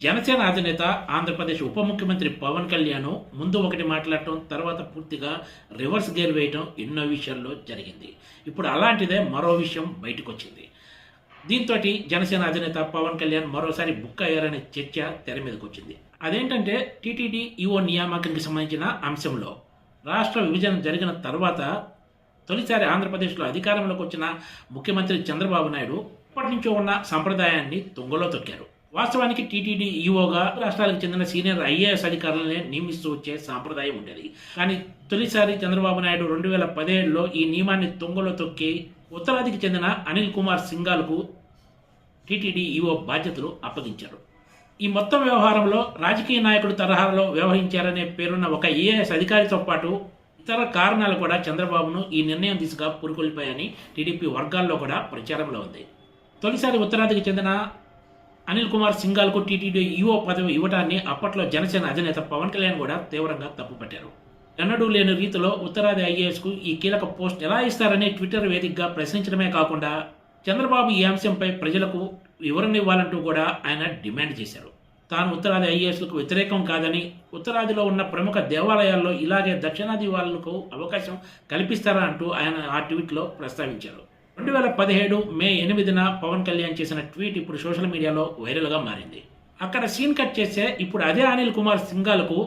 జనసేన అధినేత ఆంధ్రప్రదేశ్ ఉప ముఖ్యమంత్రి పవన్ కళ్యాణ్ ముందు ఒకటి మాట్లాడటం తర్వాత పూర్తిగా రివర్స్ గేర్ వేయటం ఎన్నో విషయాల్లో జరిగింది. ఇప్పుడు అలాంటిదే మరో విషయం బయటకు వచ్చింది దీంతో జనసేన అధినేత పవన్ కళ్యాణ్ మరోసారి బుక్ అయ్యారనే చర్చ తెర మీదకి వచ్చింది అదేంటంటే టీటీడీ ఈఓ నియామకానికి సంబంధించిన అంశంలో రాష్ట్ర విభజన జరిగిన తర్వాత తొలిసారి ఆంధ్రప్రదేశ్లో అధికారంలోకి వచ్చిన ముఖ్యమంత్రి చంద్రబాబు నాయుడు అప్పటి నుంచో ఉన్న సంప్రదాయాన్ని తుంగలో తొక్కారు. వాస్తవానికి టీటీడీ ఈఓగా రాష్ట్రాలకు చెందిన సీనియర్ ఐఏఎస్ అధికారులనే నియమిస్తూ వచ్చే సాంప్రదాయం ఉండేది. కానీ తొలిసారి చంద్రబాబు నాయుడు రెండు వేల పదిహేడులో ఈ నియమాన్ని తొంగలో తొక్కి ఉత్తరాదికి చెందిన అనిల్ కుమార్ సింగాల్కు టీటీడీ ఈఓ బాధ్యతలు అప్పగించారు. ఈ మొత్తం వ్యవహారంలో రాజకీయ నాయకుడు తరహాలో వ్యవహరించారనే పేరున్న ఒక ఐఏఎస్ అధికారితో పాటు ఇతర కారణాలు కూడా చంద్రబాబును ఈ నిర్ణయం దిశగా పురుకొల్పాయని టీడీపీ వర్గాల్లో కూడా ప్రచారంలో ఉంది. తొలిసారి ఉత్తరాదికి చెందిన అనిల్ కుమార్ సింగాల్కు టీటీడీ ఈఓ పదవి ఇవ్వడాన్ని అప్పట్లో జనసేన అధినేత పవన్ కళ్యాణ్ కూడా తీవ్రంగా తప్పుపట్టారు. ఎన్నడూ లేని రీతిలో ఉత్తరాది ఐఏఎస్కు ఈ కీలక పోస్ట్ ఎలా ఇస్తారని ట్విట్టర్ వేదికగా ప్రశ్నించడమే కాకుండా చంద్రబాబు ఈ అంశంపై ప్రజలకు వివరణ ఇవ్వాలంటూ కూడా ఆయన డిమాండ్ చేశారు. తాను ఉత్తరాది ఐఏఎస్లకు వ్యతిరేకం కాదని ఉత్తరాదిలో ఉన్న ప్రముఖ దేవాలయాల్లో ఇలాగే దక్షిణాది వాళ్ళకు అవకాశం కల్పిస్తారా అంటూ ఆయన ఆ ట్వీట్లో ప్రస్తావించారు. రెండు వేల పదిహేడు మే ఎనిమిదిన పవన్ కళ్యాణ్ చేసిన ట్వీట్ ఇప్పుడు సోషల్ మీడియాలో వైరల్గా మారింది. అక్కడ సీన్ కట్ చేస్తే ఇప్పుడు అదే అనిల్ కుమార్ సింగాల్కు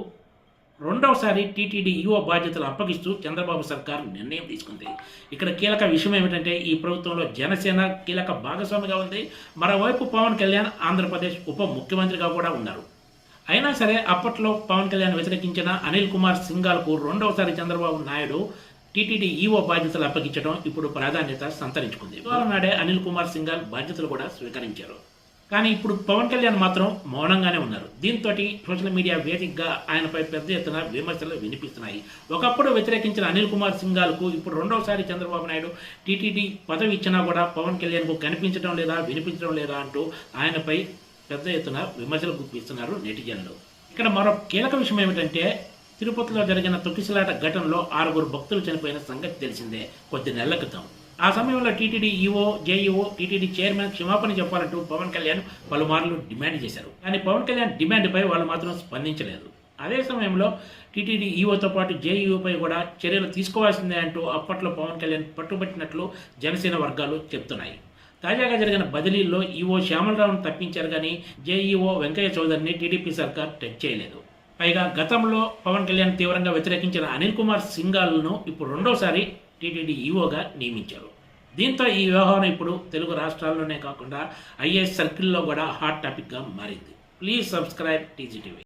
రెండవసారి టీటీడీ ఈఓ బాధ్యతలు అప్పగిస్తూ చంద్రబాబు సర్కార్ నిర్ణయం తీసుకుంది. ఇక్కడ కీలక విషయం ఏమిటంటే ఈ ప్రభుత్వంలో జనసేన కీలక భాగస్వామిగా ఉంది. మరోవైపు పవన్ కళ్యాణ్ ఆంధ్రప్రదేశ్ ఉప ముఖ్యమంత్రిగా కూడా ఉన్నారు. అయినా సరే అప్పట్లో పవన్ కళ్యాణ్ వ్యతిరేకించిన అనిల్ కుమార్ సింగాల్కు రెండవసారి చంద్రబాబు నాయుడు టీటీడీ ఈఓ బాధ్యతలు అప్పగించడం ఇప్పుడు ప్రాధాన్యత సంతరించుకుంది. ఇవాళ నాడే అనిల్ కుమార్ సింగాల్ బాధ్యతలు కూడా స్వీకరించారు. కానీ ఇప్పుడు పవన్ కళ్యాణ్ మాత్రం మౌనంగానే ఉన్నారు. దీంతో సోషల్ మీడియా వేదికగా ఆయనపై పెద్ద ఎత్తున విమర్శలు వినిపిస్తున్నాయి. ఒకప్పుడు వ్యతిరేకించిన అనిల్ కుమార్ సింగాల్కు ఇప్పుడు రెండవసారి చంద్రబాబు నాయుడు టీటీడీ పదవి ఇచ్చినా కూడా పవన్ కళ్యాణ్కు కనిపించడం లేదా వినిపించడం లేదా అంటూ ఆయనపై పెద్ద ఎత్తున విమర్శలు గుప్పిస్తున్నారు నెటిజన్లు. ఇక్కడ మరో కీలక విషయం ఏమిటంటే తిరుపతిలో జరిగిన తొక్కిసలాట ఘటనలో ఆరుగురు భక్తులు చనిపోయిన సంగతి తెలిసిందే. కొద్ది నెలల క్రితం. ఆ సమయంలో TTD EO JEO TTD chairman క్షమాపణ చెప్పాలంటూ పవన్ కళ్యాణ్ పలుమార్లు డిమాండ్ చేశారు. కానీ పవన్ కళ్యాణ్ డిమాండ్పై వాళ్ళు మాత్రం స్పందించలేదు. అదే సమయంలో టీటీడీ ఈఓతో పాటు జేఈఓపై కూడా చర్యలు తీసుకోవాల్సిందే అంటూ అప్పట్లో పవన్ కళ్యాణ్ పట్టుబట్టినట్లు జనసేన వర్గాలు చెప్తున్నాయి. తాజాగా జరిగిన బదిలీల్లో ఈఓ శ్యామలరావును తప్పించారు కానీ జేఈఓ వెంకయ్య చౌదరిని టీడీపీ సర్కార్ టచ్ చేయలేదు. పైగా గతంలో పవన్ కళ్యాణ్ తీవ్రంగా వ్యతిరేకించిన అనిల్ కుమార్ సింగాల్ను ఇప్పుడు రెండోసారి టీటీడీ ఈఓగా నియమించారు. దీంతో ఈ వ్యవహారం ఇప్పుడు తెలుగు రాష్ట్రాల్లోనే కాకుండా ఐఏఎస్ సర్కిల్లో కూడా హాట్ టాపిక్గా మారింది. Please subscribe TGTV